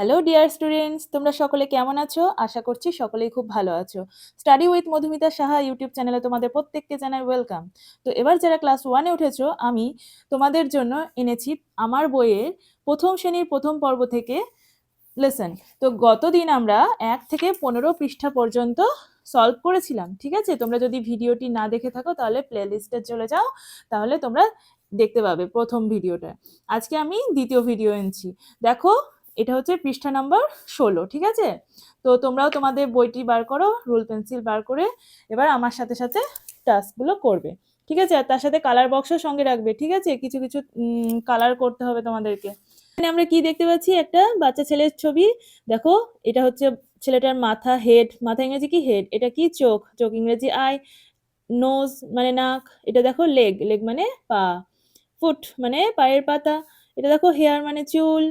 Hello dear students তোমরা সকলে কেমন আছো? আশা করছি সকলেই খুব ভালো আছো। Study with Madhumita Saha YouTube চ্যানেলে তোমাদের প্রত্যেককে জানাই ওয়েলকাম তো এবার যারা ক্লাস ওয়ানে উঠেছো, আমি তোমাদের জন্য এনেছি আমার বইয়ের প্রথম শ্রেণির প্রথম পর্ব থেকে লেসন তো গতদিন আমরা এক থেকে পনেরো পৃষ্ঠা পর্যন্ত সলভ করেছিলাম, ঠিক আছে? তোমরা যদি ভিডিওটি না দেখে থাকো, তাহলে প্লে লিস্টে চলে যাও, তাহলে তোমরা দেখতে পাবে প্রথম ভিডিওটা। আজকে আমি দ্বিতীয় ভিডিও এনেছি। দেখো এটা হচ্ছে পৃষ্ঠা নম্বর ষোলো, ঠিক আছে? তো তোমরাও তোমাদের বইটি বার করো, রুল পেন্সিল বার করে এবার আমার সাথে সাথে টাস্কগুলো করবে, ঠিক আছে? আর তার সাথে কালার বক্সও সঙ্গে রাখবে, ঠিক আছে? কিছু কিছু কালার করতে হবে তোমাদেরকে। এখানে আমরা কি দেখতে পাচ্ছি? একটা বাচ্চা ছেলের ছবি। দেখো, এটা হচ্ছে ছেলেটার মাথা হেড মাথা ইংরেজি কি? হেড এটা কি? চোখ চোখ ইংরেজি আই নোজ মানে নাক, এটা দেখো লেগ লেগ মানে পা ফুট মানে পায়ের পাতা, এটা দেখো হেয়ার মানে চুল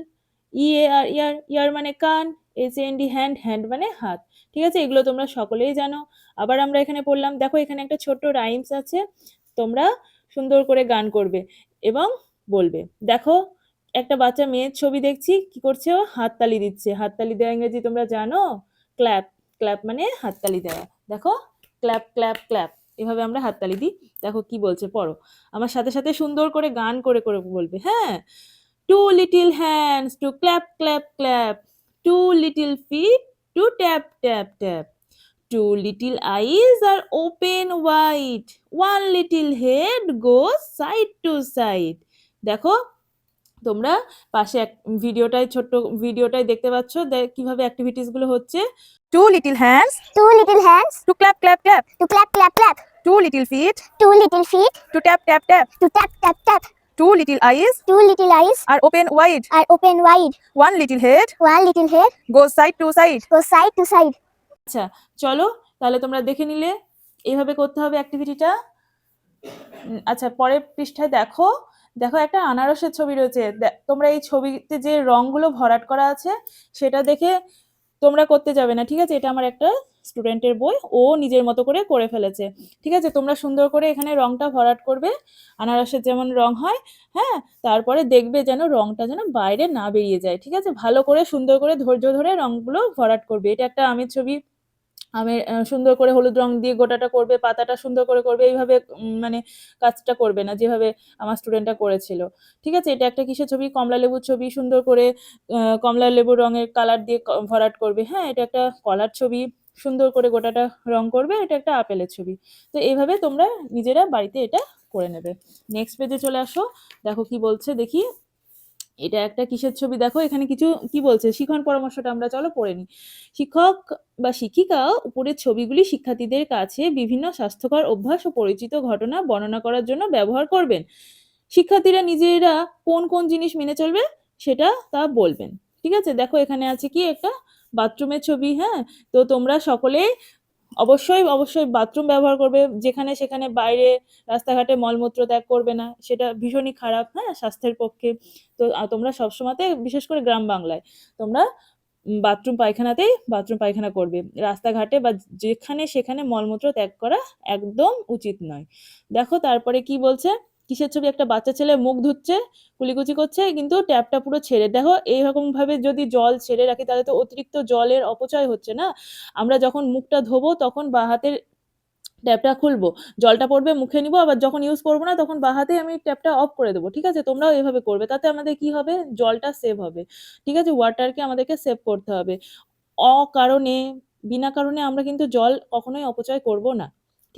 ইয়ে আর ইয়ার ইয়ার মানে কান S N D hand hand মানে হাত। ঠিক আছে? এগুলো তোমরা সকলেই জানো। আবার আমরা এখানে পড়লাম, দেখো এখানে একটা ছোট্ট রাইমস আছে, তোমরা সুন্দর করে গান করবে এবং বলবে। দেখো, একটা বাচ্চা মেয়ের ছবি দেখছি, কি করছে ও? হাততালি দিচ্ছে। হাততালি দেওয়া ইংরেজি তোমরা জানো? ক্ল্যাপ। ক্ল্যাপ মানে হাততালি দেওয়া। দেখো, ক্ল্যাপ ক্ল্যাপ ক্ল্যাপ। এভাবে আমরা হাততালি দিই। দেখো কি বলছে, পড়ো। আমার সাথে সাথে সুন্দর করে গান করে করে বলবে। হ্যাঁ? two little hands to clap, clap, clap, two little feet to tap, tap, tap, two little eyes are open wide, one little head goes side to side. দেখো তোমরা পাশে এক ভিডিওটাই ছোট্ট ভিডিওটাই দেখতে পাচ্ছ কীভাবে অ্যাক্টিভিটিসগুলো হচ্ছে। Two little hands two little hands to clap clap clap to clap clap clap two little feet two little feet to tap tap tap to tap tap tap two little eyes Two little eyes. R open wide are open wide. One little head One little head. Goes side to side goes side to side. আচ্ছা চলো তাহলে তোমরা দেখে নিলে এইভাবে করতে হবে অ্যাক্টিভিটিটা আচ্ছা পরের পৃষ্ঠায় দেখো। দেখো একটা আনারসের ছবি রয়েছে। তোমরা এই ছবিতে যে রংগুলো ভরাট করা আছে সেটা দেখে তোমরা করতে যাবে না, ঠিক আছে? এটা আমার একটা স্টুডেন্টের বই, ও নিজের মতো করে করে ফেলেছে, ঠিক আছে? তোমরা সুন্দর করে এখানে রংটা ভরাট করবে, আনারসের যেমন রং হয় হ্যাঁ? তারপরে দেখবে যেন রংটা যেন বাইরে না বেরিয়ে যায়, ঠিক আছে? ভালো করে সুন্দর করে ধৈর্য ধরে রংগুলো ভরাট করবে, এটা একটা আমের ছবি আমের সুন্দর করে হলুদ রং দিয়ে গোটাটা করবে, পাতাটা সুন্দর করে করবে, এইভাবে মানে কাজটা করবে না যেভাবে আমার স্টুডেন্টটা করেছিল। ঠিক আছে, এটা একটা কিসের ছবি? কমলা লেবুর ছবি, সুন্দর করে কমলা লেবুর রঙের কালার দিয়ে ভরাট করবে। হ্যাঁ এটা একটা কলার ছবি, সুন্দর করে গোটাটা রং করবে, এটা একটা আপেলের ছবি। তো এইভাবে তোমরা নিজেরা বাড়িতে এটা করে নেবে। নেক্সট পেজে চলে আসো, দেখো কি বলছে, দেখি। এটা একটা কিসের ছবি? দেখো, এখানে কিছু, কি বলছে? শিখন পরামর্শটা আমরা, চলো পড়ে নিই শিক্ষক বা শিক্ষিকা উপরের ছবিগুলি শিক্ষার্থীদের কাছে বিভিন্ন স্বাস্থ্যকর অভ্যাস ও পরিচিত ঘটনা বর্ণনা করার জন্য ব্যবহার করবেন। শিক্ষার্থীরা নিজেরা কোন কোন জিনিস মেনে চলবে সেটা তা বলবেন। ঠিক আছে? দেখো, এখানে আছে কি একটা? বাথরুমের ছবি হ্যাঁ? তো তোমরা সকলে অবশ্যই অবশ্যই বাথরুম ব্যবহার করবে। যেখানে সেখানে বাইরে রাস্তাঘাটে মলমূত্র ত্যাগ করবে না, সেটা ভীষণই খারাপ হ্যাঁ স্বাস্থ্যের পক্ষে। তো তোমরা সবসময়তে বিশেষ করে গ্রাম বাংলায় তোমরা বাথরুম পায়খানাতেই বাথরুম পায়খানা করবে। রাস্তাঘাটে বা যেখানে সেখানে মলমূত্র ত্যাগ করা একদম উচিত নয়। দেখো, তারপরে কি বলছে? কিসের ছবি? একটা বাচ্চা ছেলে মুখ ধুচ্ছে, কুলিকুচি করছে, কিন্তু ট্যাপটা পুরো ছেড়ে। দেখো এইরকম ভাবে যদি জল ছেড়ে রাখি, তাহলে তো অতিরিক্ত জলের অপচয় হচ্ছে না? আমরা যখন মুখটা ধোবো, তখন বা হাতের ট্যাপটা খুলবো। জলটা পড়বে, মুখে নিবো, আবার যখন ইউজ করব না, তখন বা হাতে আমি ট্যাপটা অফ করে দেবো। ঠিক আছে? তোমরাও এভাবে করবে। তাতে আমাদের কি হবে? জলটা সেভ হবে। ঠিক আছে? ওয়াটারকে আমাদেরকে সেভ করতে হবে। অকারণে, বিনা কারণে আমরা কিন্তু জল কখনোই অপচয় করব না।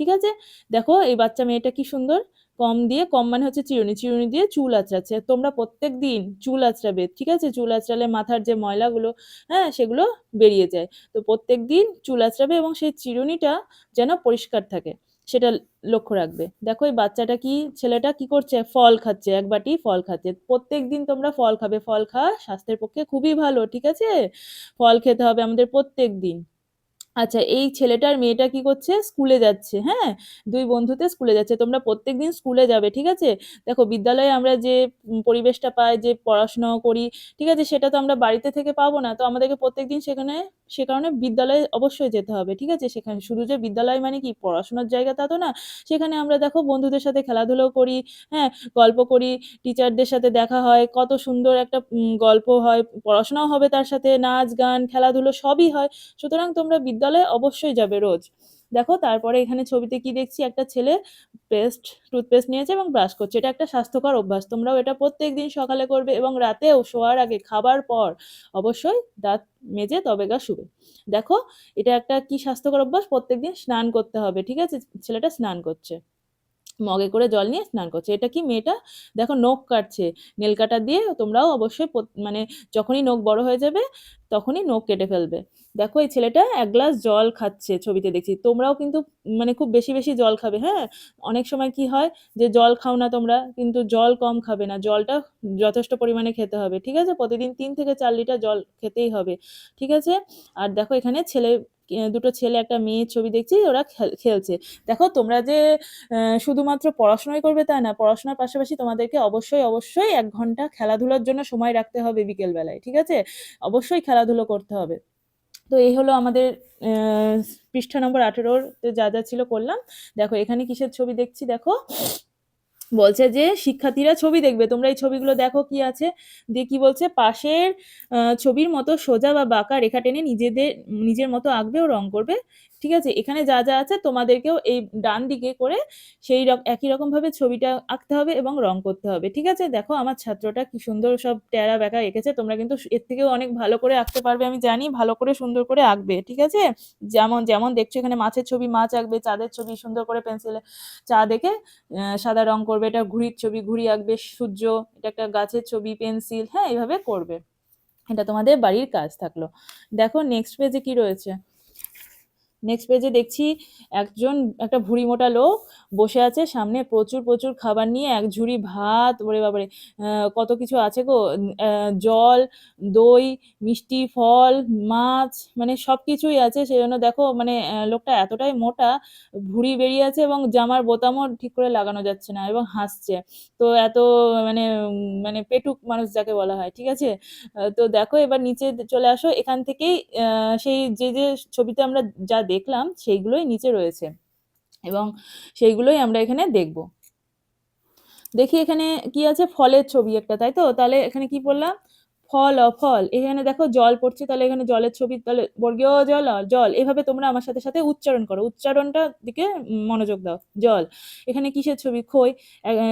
ঠিক আছে? দেখো, এই বাচ্চা মেয়েটা কি সুন্দর? কম দিয়ে, কম মানে হচ্ছে চিরুনি চিরুনি দিয়ে চুল আঁচড়াচ্ছে। তোমরা প্রত্যেক দিন চুল আঁচড়াবে, ঠিক আছে? চুল আঁচড়ালে মাথার যে ময়লাগুলো হ্যাঁ সেগুলো বেরিয়ে যায়। তো প্রত্যেক দিন চুল আঁচড়াবে এবং সেই চিরুনিটা যেন পরিষ্কার থাকে, সেটা লক্ষ্য রাখবে। দেখো, এই বাচ্চাটা কি, ছেলেটা কি করছে? ফল খাচ্ছে, এক বাটি ফল খাচ্ছে। প্রত্যেক দিন তোমরা ফল খাবে। ফল খাওয়া স্বাস্থ্যের পক্ষে খুবই ভালো, ঠিক আছে? ফল খেতে হবে আমাদের প্রত্যেক দিন। আচ্ছা এই ছেলেটা আর মেয়েটা কি করছে? স্কুলে যাচ্ছে হ্যাঁ? দুই বন্ধুতে স্কুলে যাচ্ছে। তোমরা প্রত্যেকদিন স্কুলে যাবে, ঠিক আছে? দেখো, বিদ্যালয়ে আমরা যে পরিবেশটা পাই, যে পড়াশোনা করি, ঠিক আছে? সেটা তো আমরা বাড়িতে থেকে পাবো না। তো আমাদেরকে প্রত্যেকদিন সেখানে, সে কারণে বিদ্যালয়ে অবশ্যই যেতে হবে, ঠিক আছে? সেখানে শুধু যে বিদ্যালয় মানে কি? পড়াশোনার জায়গা তা তো না। সেখানে আমরা দেখো, বন্ধুদের সাথে খেলাধুলো করি হ্যাঁ? গল্প করি, টিচারদের সাথে দেখা হয়, কত সুন্দর একটা গল্প হয়, পড়াশোনাও হবে তার সাথে, নাচ, গান, খেলাধুলো সবই হয়। সুতরাং তোমরা বিদ্যালয়ে অবশ্যই যাবে রোজ। দেখো, তারপরে এখানে ছবিতে কি দেখছি? একটা ছেলে পেস্ট, টুথপেস্ট নিয়েছে এবং ব্রাশ করছে। এটা একটা স্বাস্থ্যকর অভ্যাস। তোমরাও এটা প্রত্যেক দিন সকালে করবে এবং রাতেও শোয়ার আগে খাবার পর অবশ্যই দাঁত মেজে তবে গা শুবে। দেখো, এটা একটা কি স্বাস্থ্যকর অভ্যাস? প্রত্যেকদিন স্নান করতে হবে, ঠিক আছে? ছেলেটা স্নান করছে। মগে করে জল নিয়ে স্নান করছে। এটা কি মেয়েটা? দেখো নখ কাটছে, নেল কাটা দিয়ে তোমরাও অবশ্যই মানে যখনই নখ বড় হয়ে যাবে, তখনই নখ কেটে ফেলবে। দেখো এই ছেলেটা এক গ্লাস জল খাচ্ছে ছবিতে দেখছি। তোমরাও কিন্তু মানে খুব বেশি বেশি জল খাবে হ্যাঁ? অনেক সময় কি হয় যে জল খাও না তোমরা, কিন্তু জল কম খাবে না। জলটা যথেষ্ট পরিমাণে খেতে হবে, ঠিক আছে? প্রতিদিন তিন থেকে চার লিটার জল খেতেই হবে, ঠিক আছে? আর দেখো এখানে ছেলে দুটো ছেলে একটা মেয়ের ছবি দেখছি ওরা খেল- খেলছে। দেখো, তোমরা যে শুধুমাত্র পড়াশোনাই করবে তা না, পড়াশোনার পাশাপাশি তোমাদেরকে অবশ্যই অবশ্যই এক ঘণ্টা খেলাধুলার জন্য সময় রাখতে হবে বিকেল বেলায় ঠিক আছে? অবশ্যই খেলাধুলো করতে হবে। তো এই হলো আমাদের পৃষ্ঠা নম্বর আঠেরোর যা যা ছিল করলাম। দেখো, এখানে কিসের ছবি দেখছি? দেখো বলছে যে, শিক্ষার্থীরা ছবি দেখবে। তোমরা এই ছবিগুলো দেখো কি আছে। দিয়ে কি বলছে, পাশের ছবির মতো সোজা বা বাঁকা রেখা টেনে নিজেদের, নিজের মতো আঁকবে ও রং করবে। ঠিক আছে? এখানে যা যা আছে তোমাদেরকেও এই ডান দিকে করে সেই একই রকম ভাবে ছবিটা আঁকতে হবে এবং রং করতে হবে। ঠিক আছে? দেখো আমার ছাত্রটা কি সুন্দর সব টেরা বেঁকা এঁকেছে। তোমরা কিন্তু এর থেকেও অনেক ভালো করে আঁকতে পারবে আমি জানি, ভালো করে সুন্দর করে আঁকবে। ঠিক আছে? যেমন যেমন দেখছ এখানে মাছের ছবি, মাছ আঁকবে, চাঁদের ছবি, সুন্দর করে পেন্সিলে চা দেখে সাদা রং করবে, এটা ঘুড়ির ছবি, ঘুড়ি আঁকবে, সূর্য, এটা একটা গাছের ছবি, পেন্সিল হ্যাঁ এইভাবে করবে। এটা তোমাদের বাড়ির কাজ থাকল। দেখো নেক্সট পেজে কি রয়েছে? নেক্সট পেজে দেখছি একজন, একটা ভুঁড়ি মোটা লোক বসে আছে সামনে, প্রচুর প্রচুর খাবার নিয়ে, এক ঝুড়ি ভাত, ওরে বাবারে কত কিছু আছে গো জল, দই, মিষ্টি, ফল, মাছ মানে সব কিছুই আছে সেই জন্য দেখো মানে লোকটা এতটাই মোটা, ভুঁড়ি বেরিয়ে আছে এবং জামার বোতামও ঠিক করে লাগানো যাচ্ছে না এবং হাসছে। তো এত মানে মানে পেটুক মানুষ যাকে বলা হয়, ঠিক আছে? তো দেখো এবার নিচে চলে আসো, এখান থেকেই সেই যে যে ছবিতে আমরা যা দেখলাম সেইগুলোই নিচে রয়েছে এবং সেইগুলোই আমরা এখানে দেখব। দেখি এখানে কি আছে? ফলের ছবি একটা, তাই তো? তাহলে এখানে কি বললাম? ফল অ ফল এখানে দেখো জল পড়ছে, তাহলে এখানে জলের ছবি, তাহলে বর্গীয় জল অ জল। এভাবে তোমরা আমার সাথে সাথে উচ্চারণ করো। উচ্চারণটা দিকে মনোযোগ দাও। জল। এখানে কিসের ছবি? খই।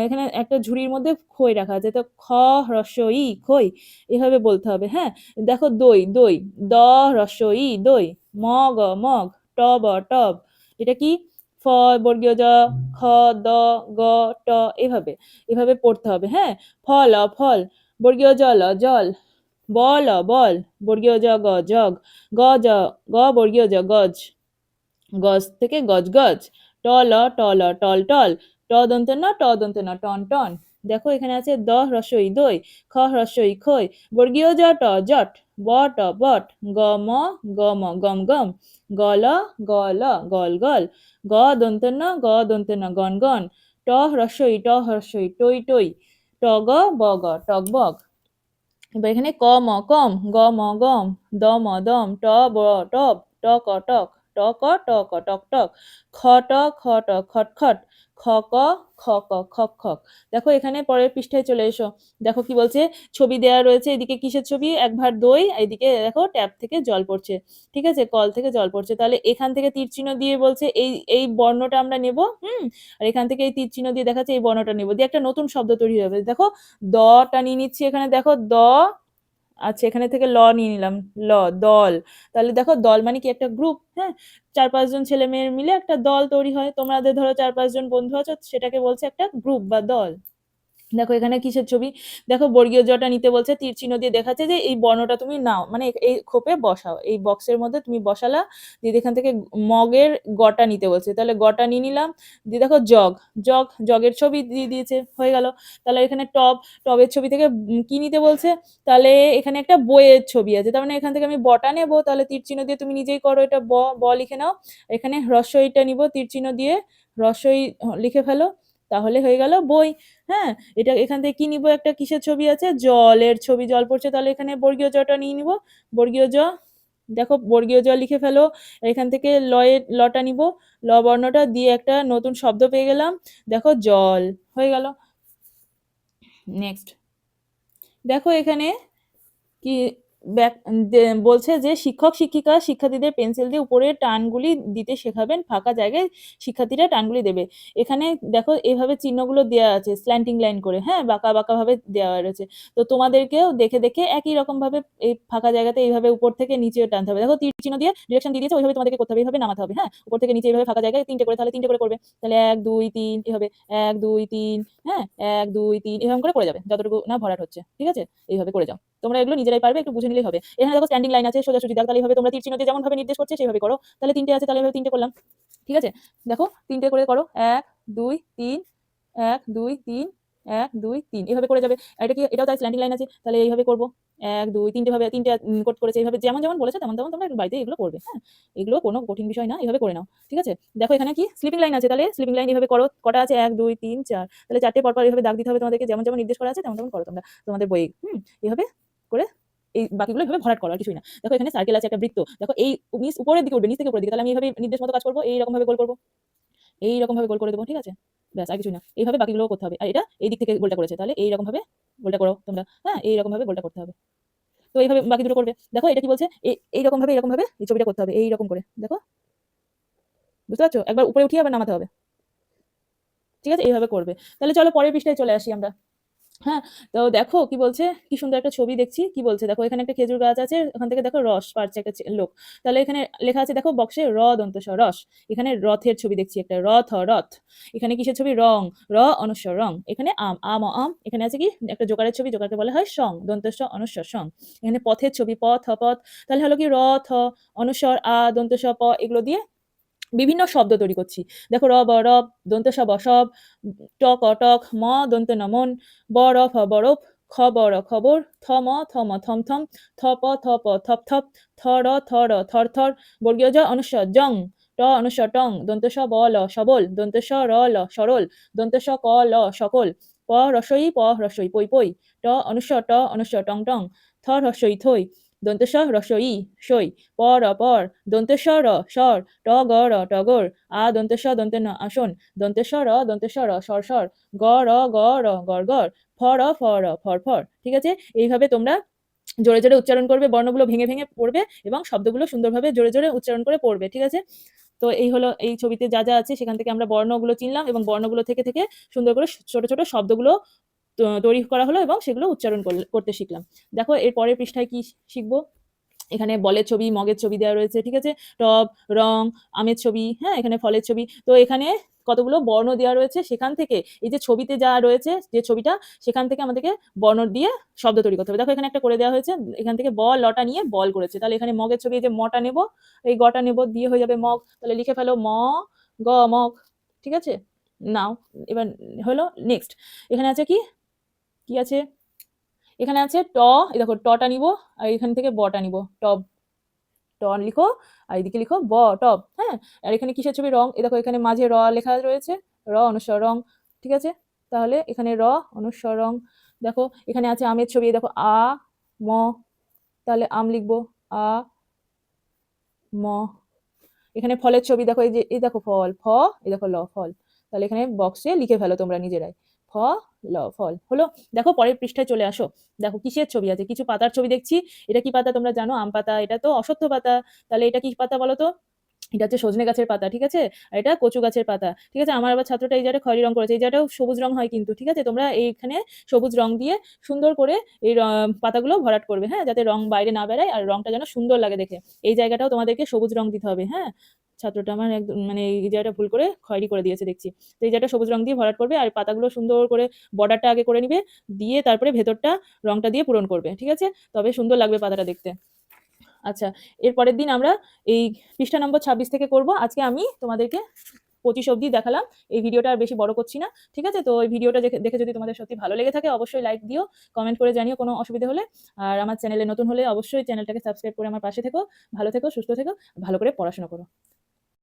এখানে একটা ঝুড়ির মধ্যে খই রাখা আছে, তো খ হ্রস্ব ই খই। এভাবে বলতে হবে হ্যাঁ? দেখো দই দই। দ হ্রস্ব ই দই মগ মগ। টব টব এটা কি? ফ, বর্গীয় জ, খ, দ, গ, ট, এভাবে এভাবে পড়তে হবে হ্যাঁ? ফল ফল বর্গীয় জল জল, বল বল বর্গীয় জ, গ, জগ, গ, জ, গ, বর্গীয় জ, গজ গজ থেকে গজ গজ টল টল টল টল, ট, দন্তে, ন, ট, দন্তে, ন, টন টন। দেখো এখানে আছে দ, হ্রস্বই, দই, খ, হ্রস্বই, খই, বর্গীয় জ, ট, জট বট গ ম গ ম গম গম, গল গল গল গল, গ দন্তে ন গ দন্তে ন গন গন ট, হ্রস্বই ট, হ্রস্বই টই টই ট, গ, ব, গ, টক, বক। এবার এখানে কম, গ, ম, গম, দ, ম, দম, ট, ব, টব, ট, ক, টক টক টক টক, খ, ট খ, ট, খট খট খ, ক খ, ক খক খক দেখো এখানে পরের পৃষ্ঠায় চলে এসো। দেখো কি বলছে? ছবি দেওয়া রয়েছে, এদিকে কিসের ছবি? এক ভার দই, এদিকে দেখো ট্যাপ থেকে জল পড়ছে। ঠিক আছে? কল থেকে জল পড়ছে। তাহলে এখান থেকে তীর চিহ্ন দিয়ে বলছে, এই এই বর্ণটা আমরা নেব, হুম? আর এখান থেকে এই তীর চিহ্ন দিয়ে দেখাচ্ছে, এই বর্ণটা নেব। দিয়ে একটা নতুন শব্দ তৈরি হবে দেখো দটা নিয়ে নিচ্ছি এখানে। দেখো, দ আচ্ছা এখানে থেকে ল নিয়ে নিলাম। ল, দল। তাহলে দেখো দল মানে কি? একটা গ্রুপ হ্যাঁ? চার পাঁচজন ছেলে মেয়ের মিলে একটা দল তৈরি হয়। তোমাদের ধরো চার পাঁচজন বন্ধু আছো, সেটাকে বলছে একটা গ্রুপ বা দল। দেখো এখানে কিসের ছবি? দেখো বর্গীয় জটা নিতে বলছে, তীর চিহ্ন দিয়ে দেখাচ্ছে যে এই বর্ণটা তুমি নাও মানে এই খোপে বসাও, এই বক্সের মধ্যে তুমি বসালা, দিয়ে এখান থেকে মগের গটা নিতে বলছে, তাহলে গটা নিয়ে নিলাম, দিয়ে দেখো জগ জগ, জগের ছবি দিয়ে দিয়েছে, হয়ে গেল, তাহলে এখানে টব, টবের ছবি থেকে কি নিতে বলছে? তাহলে এখানে একটা বইয়ের ছবি আছে, তার মানে এখান থেকে আমি বটা নেব, তাহলে তীর চিহ্ন দিয়ে তুমি নিজেই করো এটা ব ব লিখে নাও, এখানে হ্রস্বইটা নিব, তীর চিহ্ন দিয়ে হ্রস্বই লিখে ফেলো তাহলে হয়ে গেল বই। হ্যাঁ এটা এখান থেকে কি নিব? একটা কিসের ছবি আছে? জলের ছবি, জল পড়ছে, তাহলে এখানে বর্গীয় জটা নিয়ে নিব। বর্গীয় জ, দেখো বর্গীয় জ লিখে ফেলো। এখান থেকে লয়ের লটা নিব। ল বর্ণটা দিয়ে একটা নতুন শব্দ পেয়ে গেলাম। দেখো জল, হয়ে গেল। নেক্সট, দেখো এখানে কি বলছে যে শিক্ষক, শিক্ষিকা, শিক্ষার্থীদের পেন্সিল দিয়ে উপরের টানগুলি দিতে শেখাবেন, ফাঁকা জায়গায় শিক্ষার্থীরা টানগুলি দেবে। এখানে দেখো এভাবে চিহ্নগুলো দেওয়া আছে স্ল্যান্টিং লাইন করে হ্যাঁ বাঁকা বাঁকা ভাবে দেওয়া রয়েছে। তো তোমাদেরকেও দেখে দেখে একই রকম ভাবে এই ফাঁকা জায়গাতে এইভাবে উপর থেকে নিচে টানতে হবে। দেখো তীর চিহ্ন দিয়ে ডিরেকশন দিয়ে দিয়েছে, ওইভাবে তোমাদেরকে করতে হবে, এইভাবে নামাতে হবে হ্যাঁ? উপর থেকে নিচে এইভাবে ফাঁকা জায়গায় তিনটে করে, তাহলে তিনটে করে করবে। তাহলে এক, দুই, তিন এভাবে এক, দুই, তিন হ্যাঁ? এক, দুই, তিন এরকম করে করে যাবে, যতটুকু না ভরাট হচ্ছে, ঠিক আছে? এইভাবে করে যাও। তোমরা এগুলো নিজেরাই পারবে, একটু বুঝে নিলেই হবে। এখানে দেখো স্ট্যান্ডিং লাইন আছে সোজাসুজি দাগ, তাহলে এইভাবে তোমরা তীর চিহ্ন দিয়ে যেমন ভাবে নির্দেশ করছে সেইভাবে করো। তাহলে তিনটে আছে, তাহলে তিনটে করলাম। ঠিক আছে? দেখো, তিনটে করে করো, এক, দুই, তিন, এক, দুই, তিন, এক, দুই, তিন। এভাবে করে যাবে। এটা কি, এটাও তাই স্ল্যান্ডিং লাইন আছে? তাহলে এইভাবে করব। এক, দুই, তিনটে ভাবে তিনটে কোট করেছে। এইভাবে যেমন যেমন বলেছে, তেমন তেমন তোমরা বাড়িতে এগুলো করবে হ্যাঁ? এগুলো কোনো কঠিন বিষয় না এইভাবে করে নাও। ঠিক আছে? দেখো এখানে কি? স্লিপিং লাইন আছে, তাহলে স্লিপিং লাইন এইভাবে করো। কটা আছে? এক, দুই, তিন, চার। তাহলে চারটে পরপর এইভাবে দাগ দিতে হবে তোমাদেরকে। যেমন যেমন নির্দেশ করা আছে, তেমন তেমন করো তোমরা তোমাদের বই হুম? এইভাবে করে এই বাকিগুলো এভাবে ভরাট করো কিছুই না। দেখো এখানে সার্কেল আছে, একটা বৃত্ত। দেখো এই নিচ উপরের দিকে উঠবে, নিচ থেকে উপরের দিকে। তাহলে আমি এইভাবে নির্দেশ মতো কাজ করব এইরকম ভাবে গোল করব এইরকম ভাবে গোল করে দেবো, ঠিক আছে? ব্যাস, আর কিছুই না। এইভাবে বাকিগুলো করতে হবে। আর এটা এই দিক থেকে গোলটা করেছে। তাহলে এইরকম ভাবে গোলটা করো তোমরা। হ্যাঁ এইরকম ভাবে গোলটা করতে হবে। তো এইভাবে বাকি দুটো করবে। দেখো, এটা কি বলছে? এই এইরকম ভাবে এরকম ভাবে এই ছবিটা করতে হবে। এইরকম করে। দেখো? বুঝতে পারছ? একবার উপরে উঠিয়ে আবার নামাতে হবে। ঠিক আছে? এইভাবে করবে। তাহলে চলো পরের পৃষ্ঠায় চলে আসি আমরা। হ্যাঁ তো দেখো কি বলছে? কি সুন্দর একটা ছবি দেখছি। কি বলছে? দেখো এখানে একটা খেজুর গাছ আছে, ওখান থেকে দেখো রস পারছে একটা লোক। তাহলে এখানে লেখা আছে দেখো বক্সে র দন্ত স রস। এখানে রথের ছবি দেখছি একটা রথ রথ। এখানে কিসের ছবি? রং। র অনুস্বর রং। এখানে আম আম আম। এখানে আছে কি? একটা জোকারের ছবি, জোকারকে বলা হয় সং দন্ত স অনুস্বর সং। এখানে পথের ছবি পথ পথ। তাহলে হলো কি রথ অনুস্বর আ দন্ত স প, এগুলো দিয়ে বিভিন্ন শব্দ তৈরি করছি। দেখো র, ব দন্ত সব টক অটক ম, দন্ত নমন ব বরফ খ, ব, র খবর থ, ম থ, ম, থম থম, থ, প থ, প, থপ থপ, থ, র থ, র, থর থর, বর্গীয় জ অনুস্বর জং, ট অনুস্বর টং, দন্ত স, ব, ল, সবল, দন্ত স, র, ল, সরল, দন্ত স, ক, ল, সকল, প রসই প রসই পই পই ট অনুস্বর ট অনুস্বর টং টং, থ রসই থই দন্ত স রসই সই, পর দন্ত স র সর ট গ র টগর, আ দন্ত স দন্ত ন আসন দন্ত স র দন্ত স র সর সর গ র গ র গর গর ফ র ফ র ফর ফর ঠিক আছে? এইভাবে তোমরা জোরে জোরে উচ্চারণ করবে, বর্ণগুলো ভেঙে ভেঙে পড়বে এবং শব্দগুলো সুন্দরভাবে জোরে জোরে উচ্চারণ করে পড়বে, ঠিক আছে? তো এই হলো এই ছবিতে যা যা আছে, সেখান থেকে আমরা বর্ণগুলো চিনলাম এবং বর্ণগুলো থেকে থেকে সুন্দর করে ছোট ছোট শব্দগুলো তৈরি করা হলো এবং সেগুলো উচ্চারণ করতে শিখলাম। দেখো, এর পরের পৃষ্ঠায় কি শিখব? এখানে বলের ছবি, মগের ছবি দেওয়া রয়েছে, ঠিক আছে? টব, রং, আমের ছবি হ্যাঁ এখানে ফলের ছবি। তো এখানে কতগুলো বর্ণ দেওয়া রয়েছে, সেখান থেকে এই যে ছবিতে যা রয়েছে, যে ছবিটা, সেখান থেকে আমাদেরকে বর্ণ দিয়ে শব্দ তৈরি করতে হবে। দেখো, এখানে একটা করে দেওয়া হয়েছে, এখান থেকে বল লটা নিয়ে বল করেছে। তাহলে এখানে মগের ছবি যে মটা নেব, এই গটা নেব, দিয়ে হয়ে যাবে মগ। তাহলে লিখে ফেলো, ম, গ, মগ, ঠিক আছে? নাও, এবার হলো নেক্সট এখানে আছে কি? কি আছে? এখানে আছে ট, এই দেখো টটা নিব, আর এখান থেকে বটা নিব টব ট লিখো, আর এদিকে লিখো ব টব হ্যাঁ? আর এখানে কিসের ছবি? রং, এই দেখো এখানে মাঝে র লেখা রয়েছে, র অনুস্বর রং ঠিক আছে? তাহলে এখানে র অনুস্বর রং দেখো এখানে আছে আমের ছবি দেখো আ, ম, তাহলে আম লিখব, আ, ম, এখানে ফলের ছবি, দেখো এই যে, এই দেখো ফল, ফ, এই দেখো ল, ফল, তাহলে এখানে বক্সে লিখে ফেলো তোমরা নিজেরাই। ফ ল ফল হলো, দেখো পরের পৃষ্ঠায় চলে আসো। দেখো কিসের ছবি আছে? কিছু পাতার ছবি দেখছি। এটা কি পাতা তোমরা জানো? আম পাতা। এটা তো অসত্য পাতা। তাহলে এটা কি পাতা বলো তো এটা হচ্ছে সজনে গাছের পাতা, ঠিক আছে? আর এটা কচু গাছের পাতা, ঠিক আছে? আমার আবার ছাত্রটা এই জায়গাটা খয়েরি রং করেছে। এই জায়গাটাও সবুজ রং হয় কিন্তু, ঠিক আছে? তোমরা এইখানে সবুজ রং দিয়ে সুন্দর করে এই পাতাগুলো ভরাট করবে হ্যাঁ? যাতে রং বাইরে না বেরায় আর রংটা যেন সুন্দর লাগে দেখে। এই জায়গাটাও তোমাদেরকে সবুজ রং দিতে হবে হ্যাঁ? ছাত্রটা আমার একদম মানে এই জায়গাটা ভুল করে খয়েরি করে দিয়েছে, দেখছি। তো এই জায়গাটা সবুজ রং দিয়ে ভরাট করবে, আর পাতাগুলো সুন্দর করে বর্ডারটা আগে করে নিবে, দিয়ে তারপরে ভেতরটা রংটা দিয়ে পূরণ করবে, ঠিক আছে? তবে সুন্দর লাগবে পাতাটা দেখতে। আচ্ছা এর পরের দিন আমরা এই পৃষ্ঠা নম্বর ছাব্বিশ থেকে করব। আজকে আমি তোমাদেরকে পঁচিশ অবধি দেখালাম। এই ভিডিওটা আর বেশি বড় করছি না, ঠিক আছে? তো এই ভিডিওটা দেখে যদি তোমাদের সত্যি ভালো লেগে থাকে, অবশ্যই লাইক দিও কমেন্ট করে জানিও কোনো অসুবিধা হলে। আর আমার চ্যানেলে নতুন হলে অবশ্যই চ্যানেলটাকে সাবস্ক্রাইব করে আমার পাশে থেকো, ভালো থেকো, সুস্থ থেকো, ভালো করে পড়াশোনা করো।